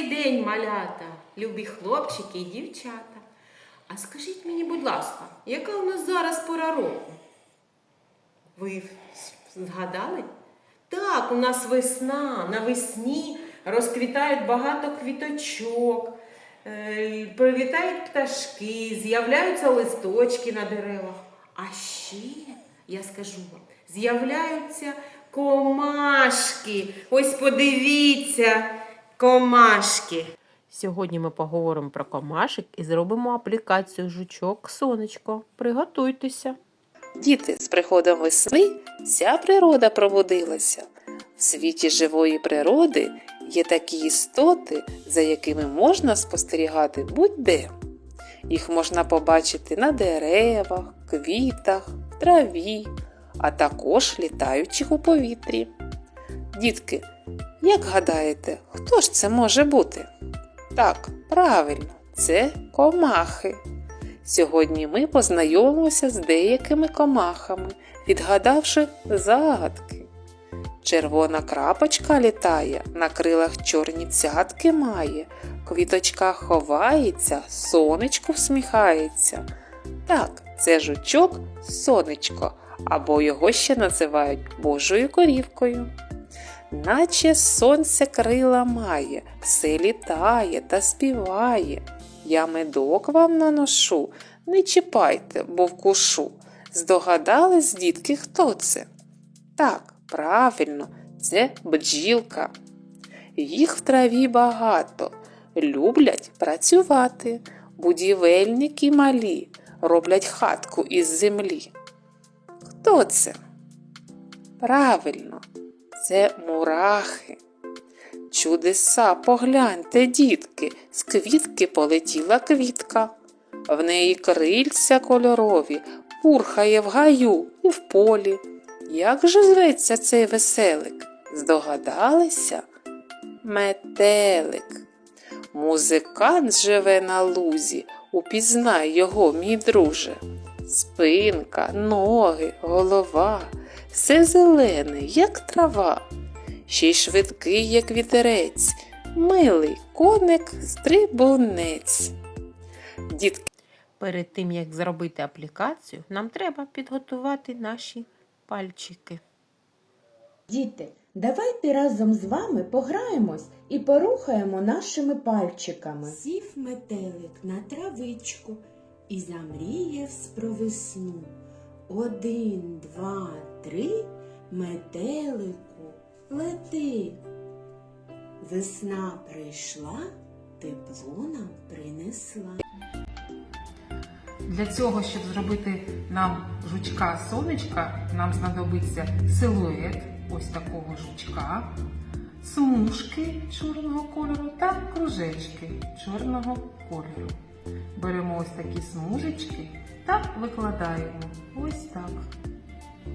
Добрий день, малята, любі хлопчики і дівчата. А скажіть мені, будь ласка, яка у нас зараз пора року? Ви згадали? Так, у нас весна. Навесні розквітають багато квіточок, е, прилітають пташки, з'являються листочки на деревах. А ще, я скажу вам, з'являються комашки. Ось подивіться, комашки. Сьогодні ми поговоримо про комашок і зробимо аплікацію жучок сонечко. Приготуйтеся. Діти, з приходом весни вся природа пробудилася. В світі живої природи є такі істоти, за якими можна спостерігати будь-де. Їх можна побачити на деревах, квітах, траві, а також літаючих у повітрі. Дітки, як гадаєте, хто ж це може бути? Так, правильно, це комахи. Сьогодні ми познайомимося з деякими комахами, відгадавши загадки. Червона крапочка літає, на крилах чорні цятки має, квіточка ховається, сонечко всміхається. Так, це жучок сонечко, або його ще називають Божою корівкою. Наче сонце крила має, все літає та співає. Я медок вам наношу, не чіпайте, бо вкушу. Здогадались, дітки, хто це? Так, правильно, це бджілка. Їх в траві багато, люблять працювати. Будівельники малі роблять хатку із землі. Хто це? Правильно, це мурахи. Чудеса, погляньте, дітки, з квітки полетіла квітка. В неї крильця кольорові, пурхає в гаю і в полі. Як же зветься цей веселик? Здогадалися? Метелик. Музикант живе на лузі, упізнай його, мій друже. Спинка, ноги, голова, все зелене, як трава ще й швидкий, як вітерець, милий коник стрибунець. Дітки, Перед тим, як зробити аплікацію, нам треба підготувати наші пальчики. Діти, давайте разом з вами пограємось і порухаємо нашими пальчиками. Сів метелик на травичку і замріяв про весну. Один, два, три, метелику, лети. Весна прийшла, тепло нам принесла. Для цього, щоб зробити нам жучка сонечка, нам знадобиться силует ось такого жучка, смужки чорного кольору та кружечки чорного кольору. Беремо ось такі смужечки та викладаємо ось так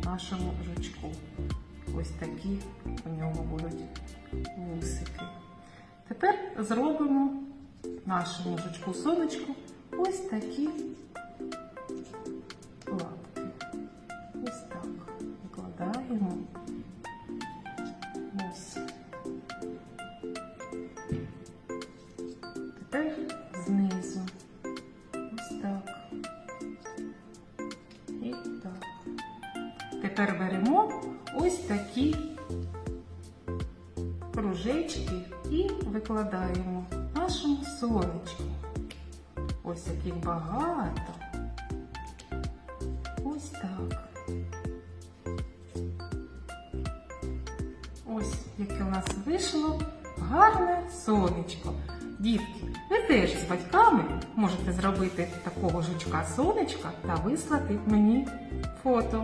нашому жучку. Ось такі у нього будуть вусики. Тепер зробимо нашому жучку сонечку ось такі Тепер беремо ось такі кружечки і викладаємо нашому сонечку. Ось яких багато. Ось так. Ось яке у нас вийшло гарне сонечко. Дітки, ви теж з батьками можете зробити такого жучка сонечка та вислати мені фото.